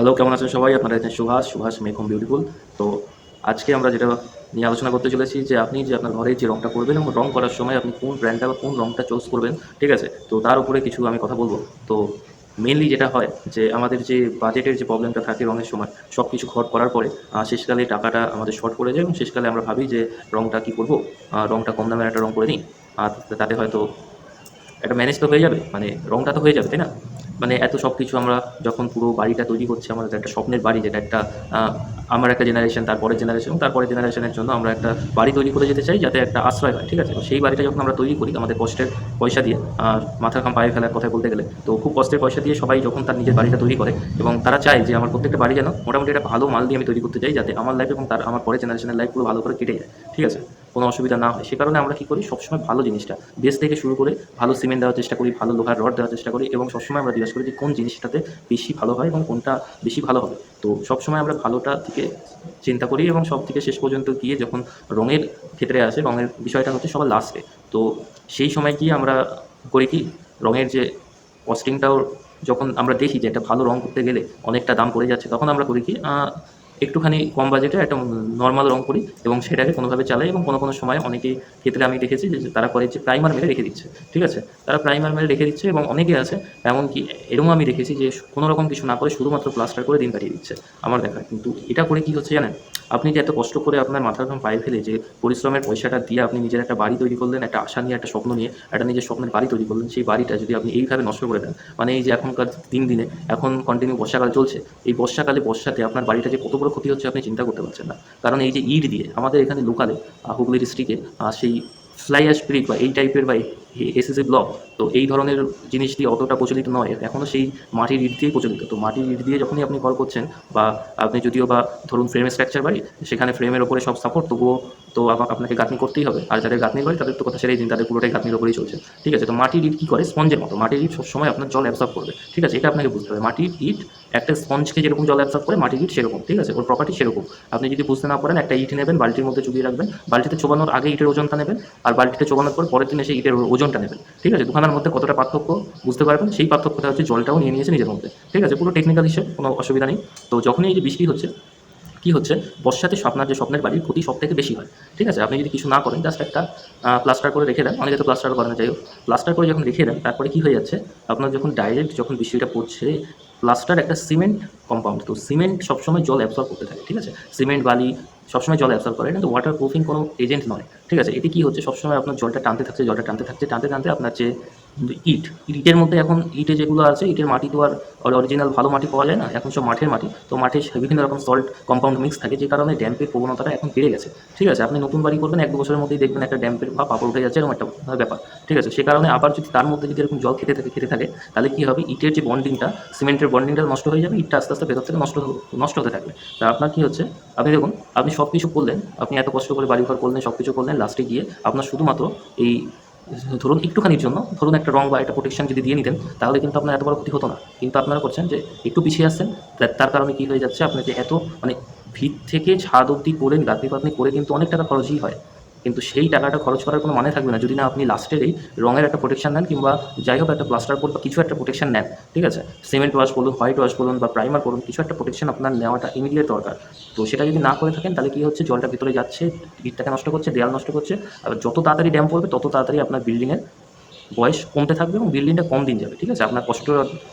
Hello কেমন আছেন সবাই? আপনারা আছেন সুভাষ সুভাষ মেকম বিউটিফুল তো আজকে আমরা যেটা নিয়ে আলোচনা করতে চলেছি, যে আপনি যে আপনার ঘরে যে রঙটা করবেন এবং রং করার সময় আপনি কোন ব্র্যান্ডটা বা কোন রঙটা চুজ করবেন, ঠিক আছে? তো তার উপরে কিছু আমি কথা বলব। তো মেনলি যেটা হয়, যে আমাদের যে বাজেটের যে প্রবলেমটা থাকে রঙের সময় সব কিছু খরচ করার পরে শেষকালে টাকাটা আমাদের শর্ট পড়ে যায় এবং শেষকালে আমরা ভাবি যে রঙটা কী করব? রংটা কম দামের একটা রং করে নিই। আর তাতে হয়তো একটা ম্যানেজ তো হয়ে যাবে মানে রঙটা তো হয়ে যাবে, তাই না? মানে এত সব কিছু আমরা যখন পুরো বাড়িটা তৈরি করছি, আমাদের একটা স্বপ্নের বাড়ি যেটা একটা আমার একটা জেনারেশন তারপরের জেনারেশন তারপরের জেনারেশনের জন্য আমরা একটা বাড়ি তৈরি করে যেতে চাই যাতে একটা আশ্রয় হয় ঠিক আছে? সেই বাড়িটা যখন আমরা তৈরি করি, আমাদের কষ্টের পয়সা দিয়ে মাথার খাম পায়ে ফেলার কথা বলতে গেলে, তো খুব কষ্টের পয়সা দিয়ে সবাই যখন তার নিজের বাড়িটা তৈরি করে এবং তারা চায় যে আমার প্রত্যেকটা বাড়ি যেন মোটামুটি একটা ভালো মাল দিয়ে আমি তৈরি করতে চাই যাতে আমার লাইফ এবং তার, আমার পরের জেনারেশনের লাইফ পুরো ভালো করে কেটে যায়, ঠিক আছে? কোনো অসুবিধা না হয়। সে কারণে আমরা কী করি, সবসময় ভালো জিনিসটা বেস থেকে শুরু করে ভালো সিমেন্ট দেওয়ার চেষ্টা করি, ভালো লোহার রড দেওয়ার চেষ্টা করি এবং সবসময় আমরা জিজ্ঞাসা করি যে কোন জিনিসটাতে বেশি ভালো হয় এবং কোনটা বেশি ভালো হবে। তো সবসময় আমরা ভালোটা থেকে চিন্তা করি এবং সব থেকে শেষ পর্যন্ত গিয়ে যখন রঙের ক্ষেত্রে আসে, রঙের বিষয়টা হচ্ছে সবার লাস্টে তো সেই সময় গিয়ে আমরা করি কি, রঙের যে কস্টিংটাও যখন আমরা দেখি যে একটা ভালো রং করতে গেলে অনেকটা দাম পড়ে যাচ্ছে, তখন আমরা করি কি একটুখানি কম বাজেটে একটা নর্মাল রং করি এবং সেটাকে কোনোভাবে চালাই এবং কোনো কোনো সময় অনেকেই ক্ষেত্রে আমি দেখেছি যে তারা করে যে প্রাইমার মেরে রেখে দিচ্ছে, ঠিক আছে? তারা প্রাইমার মেরে রেখে দিচ্ছে এবং অনেকে আছে এমনকি এরকম আমি দেখেছি যে কোনো রকম কিছু না করে শুধুমাত্র প্লাস্টার করে দিন কাটিয়ে দিচ্ছে আমার দেখা কিন্তু এটা করে কি হচ্ছে জানেন? আপনি যে এত কষ্ট করে আপনার মাথার ঘাম পায়ে ফেলে যে পরিশ্রমের পয়সাটা দিয়ে আপনি নিজের একটা বাড়ি তৈরি করলেন, একটা আশা নিয়ে, একটা স্বপ্ন নিয়ে, একটা নিজের স্বপ্নের বাড়ি তৈরি করলেন, সেই বাড়িটা যদি আপনি এইভাবে নষ্ট করে দেন মানে এই যে এখনকার দিন দিনে, এখন কন্টিনিউ বর্ষাকাল চলছে, এই বর্ষাকালে বর্ষাতে আপনার বাড়িটা যে কত বড় ক্ষতি হচ্ছে, আপনি চিন্তা করতে পারছেন না। কারণ এই যে ইট দিয়ে আমাদের এখানে লোকালে হুগলি ডিস্ট্রিক্টে সেই ফ্লাই অ্যাশ ব্রিক বা এই টাইপের বা এসএসএ ব্লক তো এই ধরনের জিনিসটি অতটা প্রচলিত নয়। এখনও সেই মাটির ইট দিয়েই প্রচলিত। তো মাটির ইট দিয়ে যখনই আপনি ঘর করছেন বা আপনি যদিও বা ধরুন ফ্রেমের স্ট্রাকচার বাড়ি, সেখানে ফ্রেমের ওপরে সব সাপোর্ট তবুও তো আপনাকে গাঁথনি করতেই হবে। আর যাদের গাঁথনি করে তাদের তো কথা সেরেই দিন, তাদের পুরোটাই গাঁথনির ওপরেই চলছে। ঠিক আছে, তো মাটির ইট কী করে? স্পঞ্জের মতো। মাটির ইট সবসময় আপনার জল অ্যাবসর্ব করবে। ঠিক আছে, এটা আপনাকে বুঝতে হবে। মাটির ইট, একটা স্পঞ্জকে যেরকম জল অ্যাবসর্ব করে, মাটির ইট সেরকম। ঠিক আছে, ওর প্রপার্টি সেরকম। আপনি যদি বুঝতে না পারেন, একটা ইট নেবেন, বালতির মধ্যে চুবিয়ে রাখবেন। বালতিতে চোবানোর আগে ইটের ওজনটা নেবেন। আর বালতিতে চোবানোর পর পরের দিন এসে ইটের ওজনটা নেবেন, ঠিক আছে? দুখানার মধ্যে কতটা পার্থক্য বুঝতে পারবেন? সেই পার্থক্যটা হচ্ছে জলটাও নিয়ে নিয়েছে নিজের মধ্যে, ঠিক আছে? পুরো টেকনিক্যাল হিসেবে কোনো অসুবিধা নেই। তো যখনই এই যে বৃষ্টি হচ্ছে, কি হচ্ছে? বর্ষাতে আপনার যে স্বপ্নের বাড়ির ক্ষতি সব থেকে বেশি হয়, ঠিক আছে? আপনি যদি কিছু না করেন জাস্ট একটা প্লাস্টার করে রেখে দেন, অনেকে তো প্লাস্টার করেন যাই হোক প্লাস্টার করে যখন রেখে দেন, তারপরে কী হয়ে যাচ্ছে? আপনার যখন ডাইরেক্ট যখন বৃষ্টিটা পড়ছে প্লাস্টার একটা সিমেন্ট কম্পাউন্ড তো সিমেন্ট সবসময় জল অ্যাবসর্ব করতে থাকে, ঠিক আছে? সিমেন্ট বালি সবসময় জল অ্যাবসর্ব করে, কিন্তু ওয়াটার প্রুফিং কোনো এজেন্ট নয়। ঠিক আছে? এটি কী হচ্ছে? সবসময় আপনার জলটা টানতে থাকছে, জলটা টানতে থাকছে টানতে টানতে আপনার যে ইট, ইটের মধ্যে এখন ইটে যেগুলো আছে, ইটের মাটি তো আর অরিজিনাল ভালো মাটি পাওয়া যায় না, এখন সব মাঠের মাটি। তো মাঠে বিভিন্ন রকম সল্ট কম্পাউন্ড মিক্স থাকে, যে কারণে ড্যাম্পের প্রবণতাটা এখন বেড়ে গেছে। ঠিক আছে, আপনি নতুন বাড়ি করবেন, এক দু বছরের মধ্যেই দেখবেন একটা ড্যাম্পের বা পাপড় উঠে যাচ্ছে, এরকম একটা ব্যাপার। ঠিক আছে, সে কারণে আবার যদি তার মধ্যে যদি এরকম জল খেতে থাকে খেতে থাকে, তাহলে কী হবে? ইটের যে বন্ডিংটা সিমেন্টের বন্ডিংটা নষ্ট হয়ে যাবে, ইটটা আস্তে আস্তে ভেতর থেকে নষ্ট নষ্ট হতে থাকবে। তা আপনার কী হচ্ছে? আপনি দেখুন, আপনি সব কিছু করলেন, আপনি এত কষ্ট করে বাড়ি ঘর করলেন সব কিছু করলেন লাস্টে গিয়ে আপনার শুধুমাত্র এই ধরুন একটুখানির জন্য, ধরুন একটা রং বা একটা প্রোটেকশন যদি দিয়ে নিতেন, তাহলে কিন্তু আপনার এত বড় ক্ষতি হতো না। কিন্তু আপনারা করছেন যে একটু পিছিয়ে আসছেন তার- কারণে কী হয়ে যাচ্ছে আপনার যে এত মানে ভিত থেকে ছাদ অবধি করে গাঁথনি পাতনি করে কিন্তু অনেক টাকা খরচই হয়। কিন্তু সেই টাকাটা খরচ করার কোনো মানে থাকবে না। যদি না আপনি লাস্টের এই রঙের একটা প্রোটেকশন নেন কিংবা যাই হোক একটা প্লাস্টার বোর্ড বা কিছু একটা প্রোটেকশন নেন, ঠিক আছে? সিমেন্ট ওয়াশ বলুন হোয়াইট ওয়াশ বলুন বা প্রাইমার বলুন, কিছু একটা প্রোটেকশন আপনার নেওয়াটা ইমিডিয়েট দরকার। তো সেটা যদি না করে থাকেন, তাহলে কী হচ্ছে? জলটা ভিতরে যাচ্ছে, ইটটাকে নষ্ট করছে, দেয়াল নষ্ট করছে। আর যত তাড়াতাড়ি ড্যাম পড়বে, তত তাড়াতাড়ি আপনার বিল্ডিংয়ের বয়স কমতে থাকবে এবং বিল্ডিংটা কম দিন যাবে, ঠিক আছে? আপনার কষ্ট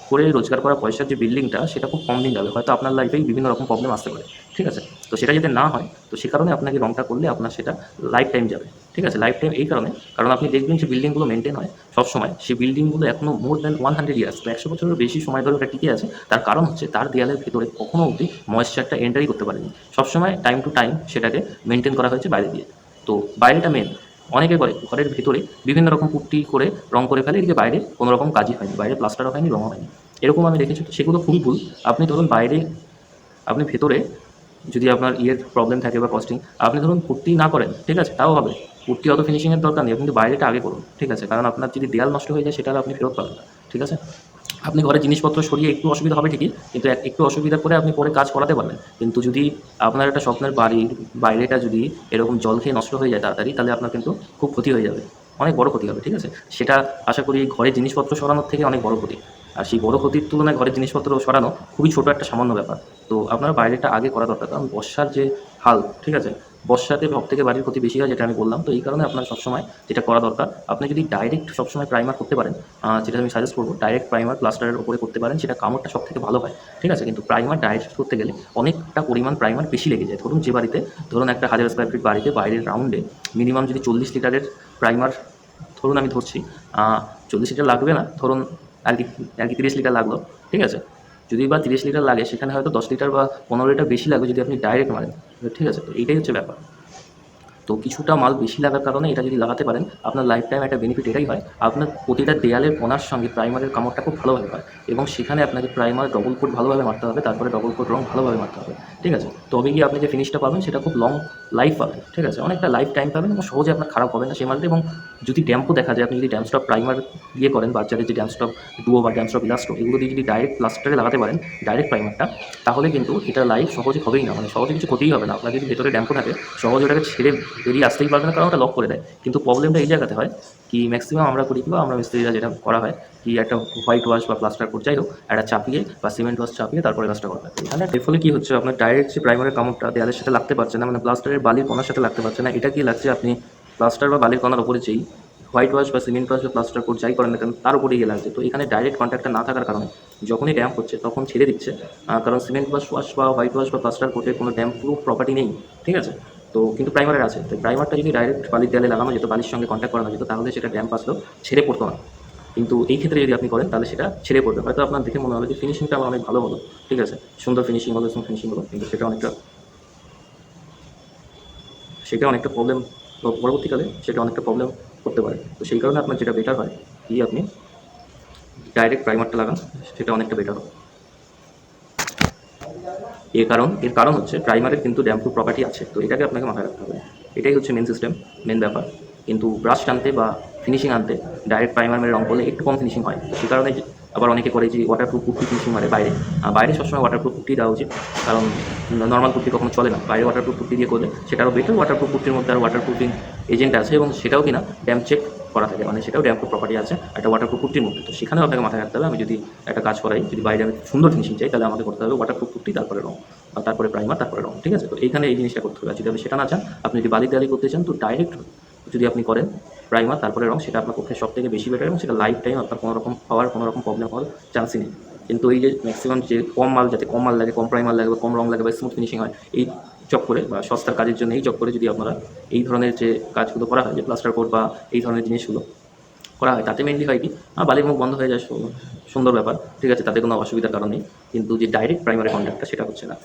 করে রোজগার করা পয়সার যে বিল্ডিংটা সেটা খুব কম দিন যাবে। হয়তো আপনার লাইফেই বিভিন্ন রকম প্রবলেম আসতে পারে, ঠিক আছে? তো সেটা যাতে না হয়, তো সে কারণে আপনাকে রংটা করলে আপনার সেটা লাইফ টাইম যাবে। ঠিক আছে? লাইফ টাইম এই কারণে, কারণ আপনি দেখবেন যে বিল্ডিংগুলো মেনটেন হয় সবসময়। সেই বিল্ডিংগুলো এখনও more than one hundred years তো একশো বছরের বেশি সময় ধরে ওটা টিকে আছে। তার কারণ হচ্ছে তার দেয়ালের ভিতরে কখনো অবধি ময়েশ্চারটা এন্টারই করতে পারেনি। সবসময় টাইম টু টাইম সেটাকে মেনটেন করা হয়েছে বাইরে দিয়ে। তো বাইরেটা মেন অনেকে করে, ঘরের ভিতরে বিভিন্ন রকম পুট্টি করে রং করে ফেলে, এদিকে বাইরে কোনো রকম কাজই হয়নি। বাইরে প্লাস্টারও হয়নি, রঙও হয়নি। এরকম আমি দেখেছি সেগুলো খুবই ভুল। আপনি ধরুন বাইরে, আপনি ভেতরে যদি আপনার ইয়ের প্রবলেম থাকে বা কস্টিং আপনি ধরুন পুট্টি না করেন, ঠিক আছে, তাও হবে। পুট্টি অত ফিনিশিংয়ের দরকার নেই কিন্তু বাইরেটা আগে করুন, ঠিক আছে, কারণ আপনার যদি দেয়াল নষ্ট হয়ে যায়, সেটা আপনি ফেরত পাবেন না, ঠিক আছে? আপনি ঘরে জিনিসপত্র সরিয়ে একটু অসুবিধা হবে ঠিকই, কিন্তু এক- একটু অসুবিধা করে আপনি পরে কাজ করাতে পারবেন। কিন্তু যদি আপনার একটা স্বপ্নের বাড়ির বাইরেটা যদি এরকম জল খেয়ে নষ্ট হয়ে যায় তাড়াতাড়ি, তাহলে আপনার কিন্তু খুব ক্ষতি হয়ে যাবে। অনেক বড় ক্ষতি হবে, ঠিক আছে? সেটা আশা করি ঘরের জিনিসপত্র সরানোর থেকে অনেক বড় ক্ষতি। আর সেই বড় ক্ষতির তুলনায় ঘরের জিনিসপত্র সরানো খুবই ছোটো একটা সামান্য ব্যাপার। তো আপনারা বাইরেটা আগে করা দরকার, কারণ বর্ষার যে হাল, ঠিক আছে? বর্ষাতে সব থেকে বাড়ির ক্ষতি বেশি হয়, যেটা আমি বললাম। তো এই কারণে আপনার সবসময় যেটা করা দরকার, আপনি যদি ডাইরেক্ট সবসময় প্রাইমার করতে পারেন যেটা আমি সাজেস্ট করব ডাইরেক্ট প্রাইমার প্লাস্টারের উপরে করতে পারেন, সেটা কামড়টা সব থেকে ভালো হয়, ঠিক আছে? কিন্তু প্রাইমার ডাইরেক্ট করতে গেলে অনেকটা পরিমাণ প্রাইমার বেশি লেগে যায়। ধরুন যে বাড়িতে, ধরুন একটা হাজার স্কোয়ার ফিট বাড়িতে, বাইরের রাউন্ডে মিনিমাম যদি চল্লিশ লিটারের প্রাইমার ধরুন আমি ধরছি চল্লিশ লিটার লাগবে না, ধরুন আর কি আর কি তিরিশ লিটার লাগল, ঠিক আছে? যদি বা তিরিশ লিটার লাগে, সেখানে হয়তো দশ লিটার বা পনেরো লিটার বেশি লাগবে যদি আপনি ডাইরেক্ট মারেন, ঠিক আছে? তো এইটাই হচ্ছে ব্যাপার। তো কিছুটা মাল বেশি লাগার কারণে এটা যদি লাগাতে পারেন, আপনার লাইফ টাইম একটা বেনিফিট এটাই হয়। আপনার প্রতিটা দেয়ালের কোনার সঙ্গে প্রাইমারের কামড়টা খুব ভালোভাবে হয় এবং সেখানে আপনাকে প্রাইমার ডবল কোট ভালোভাবে মারতে হবে, তারপরে ডবল কোট রং ভালোভাবে মারতে হবে, ঠিক আছে? তবে গিয়ে আপনি যে ফিনিশটা পাবেন সেটা খুব লং লাইফ পাবেন, ঠিক আছে? অনেকটা লাইফ টাইম পাবেন এবং সহজে আপনার খারাপ হবে না সেই মালটা এবং যদি ড্যাম্পও দেখা যায়, আপনি যদি ড্যাম্পস্টপ প্রাইমার দিয়ে করেন বাচ্চাদের যে ড্যাম্পস্টপ ডুও বা ড্যাম্পস্টপ ইলাস্টো এগুলো দিয়ে যদি ডাইরেক্ট প্লাস্টারে লাগাতে পারেন ডাইরেক্ট প্রাইমারটা তাহলে কিন্তু এটা লাইফ সহজে হবেই না মানে সহজে কিছু ক্ষতিই হবে না। আপনার যদি ভেতরে ড্যাম্পও থাকে, সহজে ওটাকে ছেড়ে বেরিয়ে আসতেই পারবে না, কারণ ওটা লক করে দেয়। কিন্তু প্রবলেমটা এই জায়গাতে হয় কি ম্যাক্সিমাম আমরা করি বা আমরা মিস্ত্রিরা যেটা করা হয় কি, একটা হোয়াইট ওয়াশ বা প্লাস্টার কোট যাই হোক, একটা চাপিয়ে বা সিমেন্ট ওয়াশ চাপিয়ে তারপরে কাজটা করবে এখানে এর ফলে কি হচ্ছে, আপনার ডাইরেক্ট যে প্রাইমারের কামড়টা দেয়ালের সাথে লাগতে পারছে না মানে প্লাস্টারের বালির কণার সাথে লাগতে পারছে না, এটা কি লাগছে আপনি প্লাস্টার বা বালির কণার উপরে যেই হোয়াইট ওয়াশ বা সিমেন্ট ওয়াশ বা প্লাস্টার কোট যাই করেন না কেন, তার উপরে গিয়ে লাগছে। তো এখানে ডাইরেক্ট কন্ট্যাক্টটা না থাকার কারণে যখনই ড্যাম্প হচ্ছে তখন ছেড়ে দিচ্ছে। কারণ সিমেন্ট ওয়াশ ওয়াশ বা হোয়াইট ওয়াশ বা প্লাস্টার কোটের কোনো ড্যাম্প প্রুফ প্রপার্টি নেই, ঠিক আছে? তো কিন্তু প্রাইমারের আছে। তো প্রাইমারটা যদি ডাইরেক্ট বালির দেয়ালে লাগানো যেত, বালির সঙ্গে কন্ট্যাক্ট করানো যেত, তাহলে সেটা ড্যাম্প আসলেও ছেড়ে পড়তো না। কিন্তু এই ক্ষেত্রে যদি আপনি করেন, তাহলে সেটা ছেড়ে পড়বে। হয়তো আপনার দেখে মনে হবে যে ফিনিশিংটা আমার অনেক ভালো হলো। ঠিক আছে? সুন্দর ফিনিশিং হলো ফিনিশিং হলো, কিন্তু সেটা অনেকটা সেটা অনেকটা প্রবলেম পরবর্তীকালে সেটা অনেকটা প্রবলেম করতে পারে। তো সেই কারণে আপনার যেটা বেটার হয় কি আপনি ডাইরেক্ট প্রাইমারটা লাগান, সেটা অনেকটা বেটার হবে। এর কারণ এর কারণ হচ্ছে প্রাইমারের কিন্তু ড্যাম্পুর প্রপার্টি আছে। তো এটাকে আপনাকে মাথায় রাখতে হবে। এটাই হচ্ছে মেন সিস্টেম মেন ব্যাপার। কিন্তু ব্রাশ টানতে বা ফিনিশিং আনতে ডাইরেক্ট প্রাইমার মেরে রং করলে একটু কম ফিনিশিং হয়। সেই কারণে আবার অনেকে করে যে ওয়াটারপ্রুফ পুট্টি ফিনিশিং মারে বাইরে। বাইরে সবসময় ওয়াটারপ্রুফ পুট্টি দেওয়া উচিত। কারণ নর্মাল পুট্টি কখনো চলে না। বাইরে ওয়াটারপ্রুফ পুট্টি দিয়ে করলে সেটা আরও বেটার ওয়াটারপ্রুফ পুট্টির মধ্যে আর ওয়াটারপ্রুফিং এজেন্ট আছে এবং সেটাও কিনা ড্যাম চেক করা থাকে। মানে সেটাও ড্যাম্প প্রপার্টি আছে, একটা ওয়াটারপ্রুফ পুট্টির মধ্যে। তো সেখানেও আপনাকে মাথায় রাখতে হবে, আমি যদি একটা কাজ করাই, যদি বাইরে আমি সুন্দর ফিনিশিং চাই, তাহলে আমাকে করতে হবে ওয়াটারপ্রুফ পুট্টি তারপরে রং, আর তারপরে প্রাইমার তারপরে রং, ঠিক আছে? তো এইখানে এই জিনিসটা করতে হবে। যদি আপনি সেটা না চান, আপনি যদি বালি দেয়ালি করতে চান, তো ডাইরেক্ট যদি আপনি করেন প্রাইমার তারপরে রং, সেটা আপনার পক্ষে সব থেকে বেশি বেটার এবং সেটা লাইফ টাইম আপনার কোনো রকম হওয়ার কোনো রকম প্রবলেম হওয়ার চান্সই নেই। কিন্তু এই যে ম্যাক্সিমাম যে কম মাল, যাতে কম মাল লাগে, কম প্রাইমার লাগে বা কম রং লাগে বা স্মুথ ফিনিশিং হয়, এই চক্করে বা সস্তার কাজের জন্য এই চক্করে যদি আপনারা এই ধরনের যে কাজগুলো করা হয়, যে প্লাস্টার কোড বা এই ধরনের জিনিসগুলো করা হয়, তাতে মেনলি হয় কি? বালির মুখ বন্ধ হয়ে যায় সুন্দর ব্যাপার, ঠিক আছে, তাতে কোনো অসুবিধার কারণ নেই, কিন্তু যে ডাইরেক্ট প্রাইমারি কন্ট্যাক্টটা সেটা হচ্ছে না,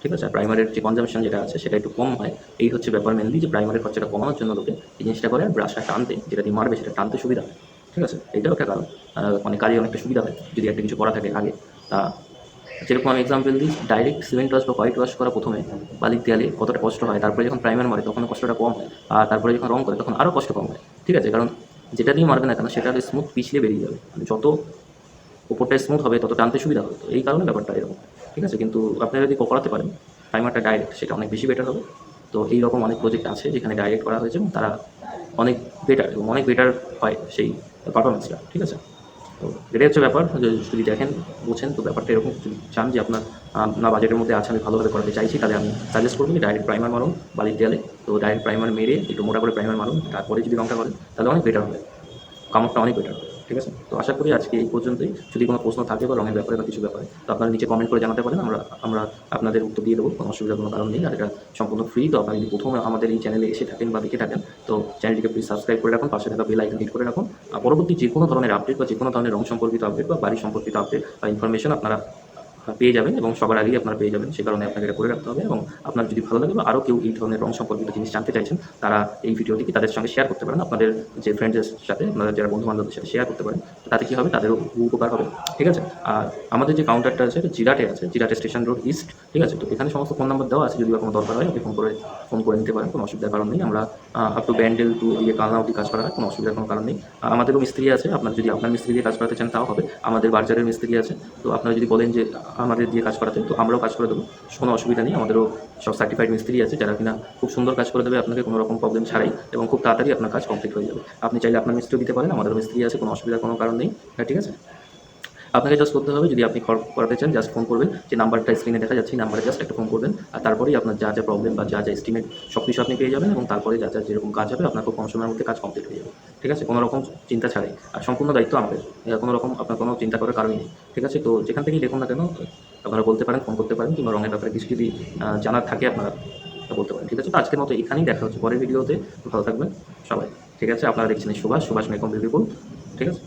ঠিক আছে? প্রাইমারের যে কনজামশন যেটা আছে, সেটা একটু কম হয়, এই হচ্ছে ব্যাপার মেনলি যে প্রাইমারের খরচাটা কমানোর জন্য লোকে এই জিনিসটা করে আর ব্রাশটা টানতে, যেটা দিয়ে মারবে সেটা টানতে সুবিধা হয়, ঠিক আছে? এটাও একটা কারণ মানে কাজে অনেকটা সুবিধা হয়, যদি একটা কিছু করা থাকে আগে, তা যেরকম এক্সাম্পল দিই ডাইরেক্ট সিমেন্ট ওয়াশ বা হোয়াইট ওয়াশ করা প্রথমে, বালির দেয়ালে কতটা কষ্ট হয়, তারপরে যখন প্রাইমার মারে তখন কষ্টটা কম হয় আর তারপরে যখন রং করে তখন আরও কষ্ট কম হয়, ঠিক আছে? কারণ যেটা দিয়ে মারবে না কেন, সেটা স্মুথ পিছলে বেরিয়ে যাবে। মানে যত ওপরটা স্মুথ হবে, তত টানতে সুবিধা হবে। এই কারণে ব্যাপারটা এরকম, ঠিক আছে? কিন্তু আপনারা যদি করাতে পারেন প্রাইমারটা ডাইরেক্ট সেটা অনেক বেশি বেটার হবে। তো এই রকম অনেক প্রজেক্ট আছে যেখানে ডাইরেক্ট করা হয়েছে এবং তারা অনেক বেটার এবং অনেক বেটার হয় সেই পারফরমেন্সটা ঠিক আছে? তো এটাই হচ্ছে ব্যাপার যদি দেখেন বোঝেন তো ব্যাপারটা এরকম যদি চান যে আপনার না বাজেটের মধ্যে আছে আমি ভালোভাবে করাতে চাইছি, তাহলে আমি সাজেস্ট করব ডাইরেক্ট প্রাইমার মারুন বালির দেয়ালে তো ডাইরেক্ট প্রাইমার মেরে একটু মোটা করে প্রাইমার মারুন, তারপরে যদি রংটা করেন তাহলে অনেক বেটার হবে। কামড়টা অনেক বেটার হবে। ঠিক আছে? তো আশা করি আজকে এই পর্যন্তই। যদি কোনো প্রশ্ন থাকে বা রঙের ব্যাপারে বা কিছু ব্যাপারে, তো আপনারা নিচে কমেন্ট করে জানাতে পারেন। আমরা আমরা আপনাদের উত্তর দিয়ে দেবো। কোনো অসুবিধার কোনো কারণ নেই। আর এটা সম্পূর্ণ ফ্রি তো আপনারা যদি প্রথমে আমাদের এই চ্যানেলে এসে থাকেন বা দেখে থাকেন, তো চ্যানেলটিকে প্লিজ সাবস্ক্রাইব করে রাখুন। পাশে থাকা বেল আইকন হিট করে রাখুন পরবর্তী যে কোনো ধরনের আপডেট বা যে কোনো ধরনের রং সম্পর্কিত আপডেট বা বাড়ি সম্পর্কিত আপডেট বা ইনফরমেশন আপনারা পেয়ে যাবেন এবং সবার আগেই আপনারা পেয়ে যাবেন। সে কারণে আপনাকে এটা করে রাখতে হবে এবং আপনার যদি ভালো লাগে বা আরও কেউ এই ধরনের রং সম্পর্কিত জিনিস জানতে চাইছেন, তারা এই ভিডিওটিকে তাদের সঙ্গে শেয়ার করতে পারেন। আপনাদের যে ফ্রেন্ডসের সাথে আপনারা যারা বন্ধু বান্ধবদের সাথে শেয়ার করতে পারেন তাতে কী হবে? তাদেরও উপকার হবে। ঠিক আছে? আর আমাদের যে কাউন্টারটা আছে, এটা জিরাটে আছে, জিরাটে স্টেশন রোড ইস্ট ঠিক আছে? তো এখানে সমস্ত ফোন নাম্বার দেওয়া আছে। যদি কোনো দরকার হয়, আপনি ফোন করে ফোন করে নিতে পারেন। কোনো অসুবিধার কারণ নেই। আমরা আপ টু ব্যান্ডেল টু ইয়ে কালনা অব্দি কাজ করা হয় কোনো অসুবিধার কোনো কারণ নেই। আমাদেরও মিস্ত্রি আছে। আপনার যদি আপনার মিস্ত্রি দিয়ে কাজ করাতে চান, তাও হবে। আমাদের বার্জারের মিস্ত্রি আছে। তো আপনারা যদি বলেন যে আমাদের দিয়ে কাজ করাতে, তো আমরাও কাজ করে দেবো। কোনো অসুবিধা নেই, আমাদেরও সব সার্টিফাইড মিস্ত্রি আছে, যারা কিনা খুব সুন্দর কাজ করে দেবে, আপনাকে কোনো রকম প্রবলেম ছাড়াই এবং খুব তাড়াতাড়ি আপনার কাজ কমপ্লিট হয়ে যাবে। আপনি চাইলে আপনার মিস্ত্রিও দিতে পারেন আমাদের মিস্ত্রি আছে, কোনো অসুবিধার কোনো কারণ নেই। হ্যাঁ ঠিক আছে? আপনাকে জাস্ট করতে হবে, যদি আপনি করাতে চান জাস্ট ফোন করবেন। যে নাম্বারটা স্ক্রিনে দেখা যাচ্ছে নাম্বারে জাস্ট একটা ফোন করবেন। আর তারপরেই আপনার যা যা প্রবলেম বা যা যা এস্টিমেট সব কিছু আপনি পেয়ে যাবেন এবং তারপরে যা যা যেরকম কাজ হবে, আপনার খুব কম সময়ের মধ্যে কাজ কমপ্লিট হয়ে যাবে। ঠিক আছে? কোনো রকম চিন্তা ছাড়াই। আর সম্পূর্ণ দায়িত্ব আমাদের। কোনো রকম আপনার কোনো চিন্তা করার কারণই নেই। ঠিক আছে? তো যেখান থেকেই দেখুন না কেন, আপনারা বলতে পারেন ফোন করতে পারেন, কিংবা রঙের ব্যাপারে কিছু যদি জানার থাকে আপনারা বলতে পারেন। ঠিক আছে? তো আজকের মতো এখানেই দেখা হচ্ছে। পরের ভিডিওতে ভালো থাকবেন সবাই। ঠিক আছে? আপনারা দেখছেন সুভাষ সুভাষ মেকম বিউটিফুল। ঠিক আছে?